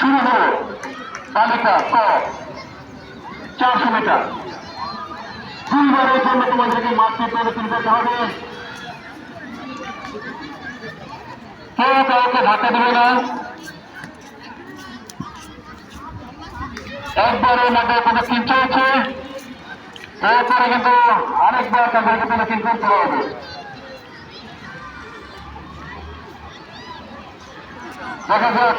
শুরু হলো তালিকা ক চারশো মিটার। দুইবারের জন্য তোমাদেরকে মাঠটি প্রদর্শন করতে হবে। কেউ কাউকে ধাক্কা দেবে না। একবারের মধ্যে প্রদক্ষিণ চলছে এরপরে কিন্তু আরেকবার তাদেরকে প্রদক্ষিণ করতে হবে। দেখা যাক।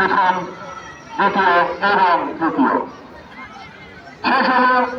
প্রথম দ্বিতীয় এবং তৃতীয় শেষ হলো